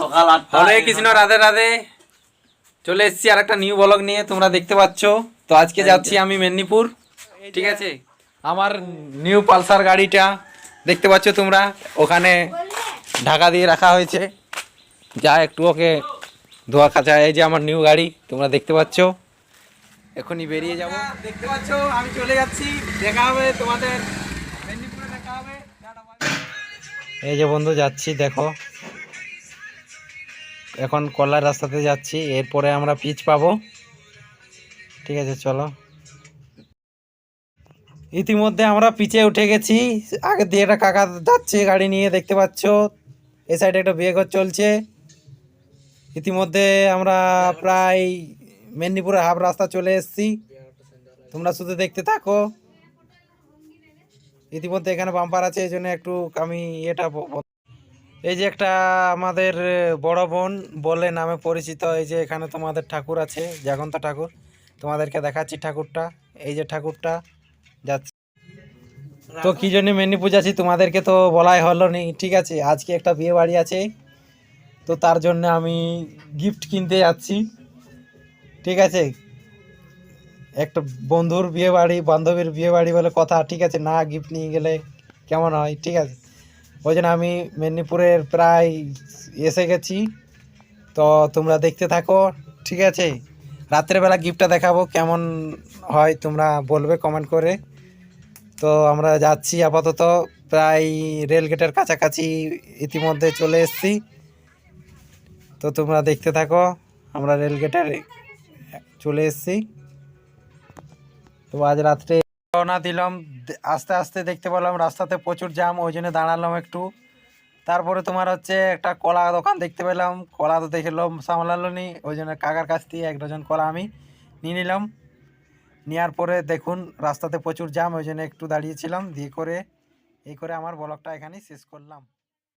সকাল আটটা হরে কৃষ্ণ রাধে রাধে। চলে এসেছি আর একটা নিউ ব্লগ নিয়ে তোমরা দেখতে পাচ্ছ। তো আজকে যাচ্ছি আমি মেদিনীপুর ঠিক আছে? আমার নিউ পালসার গাড়িটা দেখতে পাচ্ছ তোমরা ওখানে ঢাকা দিয়ে রাখা হয়েছে। যা একটু ওকে ধোয়া খাঁচা এই যে আমার নিউ গাড়ি তোমরা দেখতে পাচ্ছ। এখনই বেরিয়ে যাব। দেখতে পাচ্ছ আমি চলে যাচ্ছি। দেখা হবে তোমাদের। মেদিনীপুরে দেখা হবে। এই যে বন্ধু যাচ্ছি দেখো। এখন কলার রাস্তাতে যাচ্ছি, এরপরে আমরা পিচ পাবো। ঠিক আছে, চলো। ইতিমধ্যে আমরা পিচে উঠে গেছি। আগে দিয়ে একটা কাকা যাচ্ছে গাড়ি নিয়ে, দেখতে পাচ্ছ? এ সাইডে একটা বিয়ে ঘর চলছে। ইতিমধ্যে আমরা প্রায় মেদিনীপুরের হাফ রাস্তা চলে এসেছি। তোমরা শুধু দেখতে থাকো। ইতিমধ্যে এখানে বাম্পার আছে, এই জন্য একটু আমি এটা এই যে একটা আমাদের বড় বোন বলে নামে পরিচিত এই যে এখানে তোমাদের ঠাকুর আছে জাগন্ত ঠাকুর। তোমাদেরকে দেখাচ্ছি ঠাকুরটা। এই যে ঠাকুরটা যাচ্ছে। তো কি জন্য মেদিনীপুর যাচ্ছি তোমাদেরকে তো বলাই হলো নি। ঠিক আছে আজকে একটা বিয়ে বাড়ি আছে। তো তার জন্য আমি গিফট কিনতে যাচ্ছি। ঠিক আছে? একটা বন্ধুর বিয়ে বাড়ি বান্ধবীর বিয়ে বাড়ি বলে কথা। ঠিক আছে না গিফট নিয়ে গেলে কেমন হয়? ঠিক আছে? ওই জন্য আমি মেদিনীপুরের প্রায় এসে গেছি। তো তোমরা দেখতে থাকো, ঠিক আছে? রাত্রেবেলা গিফটটা দেখাবো, কেমন হয় তোমরা বলবে কমেন্ট করে। তো আমরা যাচ্ছি আপাতত, প্রায় রেলগেটের কাছাকাছি ইতিমধ্যে চলে এসেছি। তো তোমরা দেখতে থাকো, আমরা রেলগেটের চলে এসেছি। তো আজ রাত্রে রওনা দিলাম আস্তে আস্তে দেখতে পেলাম রাস্তাতে প্রচুর জ্যাম, ওই জন্য দাঁড়ালাম একটু। তারপরে তোমার হচ্ছে একটা কলা দোকান দেখতে পেলাম, কলা তো দেখে লোম সামলালো নি, ওই জন্য কাকার কাছ থেকে এক ডজন কলা আমি নিয়ে নিলাম। নেওয়ার পরে দেখুন রাস্তাতে প্রচুর জ্যাম, ওই জন্য একটু দাঁড়িয়েছিলাম, দিয়ে করে, এই করে আমার ব্লগটা এখানেই শেষ করলাম।